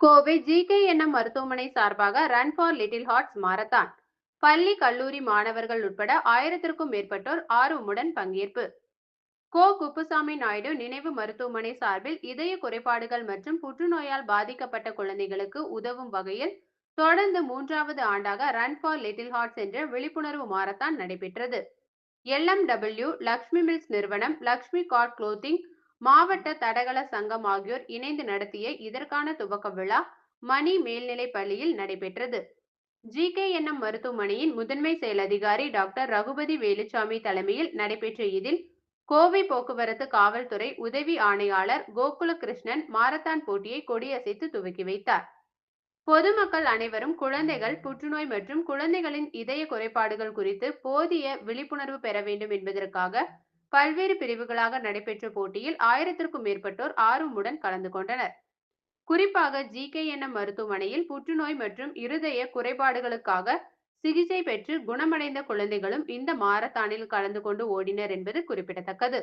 Kovai GKNM மருத்துவமனை சார்பாக run for little hearts marathon. பள்ளி கல்லூரி மாணவர்கள் உட்பட ஆயிரத்திற்கும் மேற்பட்டோர் ஆர்வமுடன் பங்கேற்பு. கோ. குப்புசாமி நாயுடு நினைவு மருத்துவமனை சார்பில் இதய குறைபாடுகள் மற்றும் புற்றுநோயால் பாதிக்கப்பட்ட குழந்தைகளுக்கு உதவும் வகையில் தொடர்ந்து மூன்றாவது ஆண்டாக ரன் ஃபார் லிட்டில் ஹார்ட்ஸ் என்ற விழிப்புணர்வு மாரத்தான் நடைபெற்றது. எல்எம்டபிள்யூ லக்ஷ்மி மில்ஸ் நிறுவனம் லக்ஷ்மி கார்ட் குளோத்திங் மாவட்ட தடகள சங்கம் ஆகியோர் இணைந்து நடத்திய இதற்கான துவக்க விழா மணி மேல்நிலை பள்ளியில் நடைபெற்றது. ஜி. கே. ஜிகேஎன்எம் மருத்துவமனையின் முதன்மை செயல் அதிகாரி டாக்டர் ரகுபதி வேலுசாமி தலைமையில் நடைபெற்ற இதில் கோவை போக்குவரத்து காவல்துறை உதவி ஆணையாளர் கோகுல கிருஷ்ணன் மாரத்தான் போட்டியை கொடியசைத்து துவக்கி வைத்தார். பொதுமக்கள் அனைவரும் குழந்தைகள் புற்றுநோய் மற்றும் குழந்தைகளின் இதய குறைபாடுகள் குறித்து போதிய விழிப்புணர்வு பெற வேண்டும் என்பதற்காக பல்வேறு பிரிவுகளாக நடைபெற்ற போட்டியில் ஆயிரத்திற்கும் மேற்பட்டோர் ஆர்வமுடன் கலந்து கொண்டனர். குறிப்பாக ஜிகேஎன்எம் மருத்துவமனையில் புற்றுநோய் மற்றும் இருதய குறைபாடுகளுக்காக சிகிச்சை பெற்று குணமடைந்த குழந்தைகளும் இந்த மாரத்தானில் கலந்து கொண்டு ஓடினர் என்பது குறிப்பிடத்தக்கது.